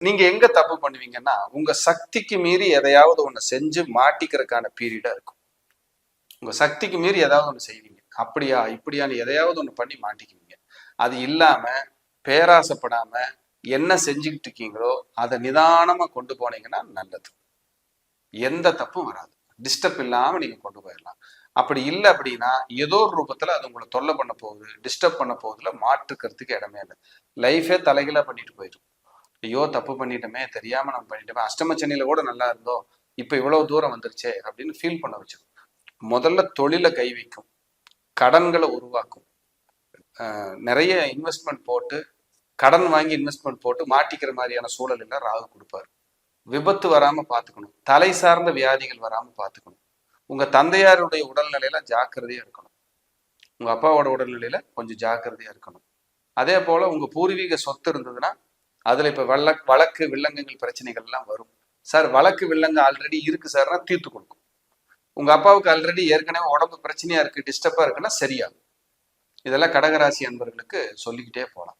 நீங்க எங்க தப்பு பண்ணுவீங்கன்னா உங்க சக்திக்கு மீறி எதையாவது ஒண்ணு செஞ்சு மாட்டிக்கிறதுக்கான பீரியடா இருக்கும். உங்க சக்திக்கு மீறி ஏதாவது ஒண்ணு செய்வீங்க. அப்படியா இப்படியான்னு எதையாவது ஒண்ணு பண்ணி மாட்டிக்குவீங்க. அது இல்லாம பேராசைப்படாம என்ன செஞ்சுக்கிட்டு இருக்கீங்களோ அதை நிதானமா கொண்டு போனீங்கன்னா நல்லது. எந்த தப்பும் வராது. டிஸ்டர்ப் இல்லாம நீங்க கொண்டு போயிடலாம். அப்படி இல்லை அப்படின்னா ஏதோ ஒரு ரூபத்துல அது உங்களை தொல்லை பண்ண போகுது டிஸ்டர்ப் பண்ண போகுதுல மாற்றுக்கிறதுக்கு இடமே இல்லை. லைஃபே தலைகீழா பண்ணிட்டு போயிடும் ஐயோ தப்பு பண்ணிட்டோமே தெரியாம நம்ம பண்ணிட்டோமே அஷ்டம சென்னையில கூட நல்லா இருந்தோம் இப்ப இவ்வளவு தூரம் வந்துருச்சே அப்படின்னு ஃபீல் பண்ண வச்சிடும் முதல்ல தொழிலை கை வைக்கும். கடன்களை உருவாக்கும். நிறைய இன்வெஸ்ட்மெண்ட் போட்டு கடன் வாங்கி இன்வெஸ்ட்மெண்ட் போட்டு மாட்டிக்கிற மாதிரியான சூழல் எல்லாம் ராகு கொடுப்பாரு. விபத்து வராம பாத்துக்கணும். தலை சார்ந்த வியாதிகள் வராம பாத்துக்கணும். உங்க தந்தையாருடைய உடல்நிலையில ஜாக்கிரதையா இருக்கணும். உங்க அப்பாவோட உடல்நிலையில கொஞ்சம் ஜாக்கிரதையா இருக்கணும். அதே போல உங்க பூர்வீக சொத்து இருந்ததுன்னா அதுல இப்ப வள்ள வழக்கு வில்லங்கங்கள் பிரச்சனைகள் எல்லாம் வரும். சார் வழக்கு வில்லங்க ஆல்ரெடி இருக்கு சார்னா தீர்த்து கொடுக்கும். உங்க அப்பாவுக்கு ஆல்ரெடி ஏற்கனவே உடம்பு பிரச்சனையா இருக்கு டிஸ்டர்பா இருக்குன்னா சரியாகும். இதெல்லாம் கடகராசி அன்பர்களுக்கு சொல்லிக்கிட்டே போகலாம்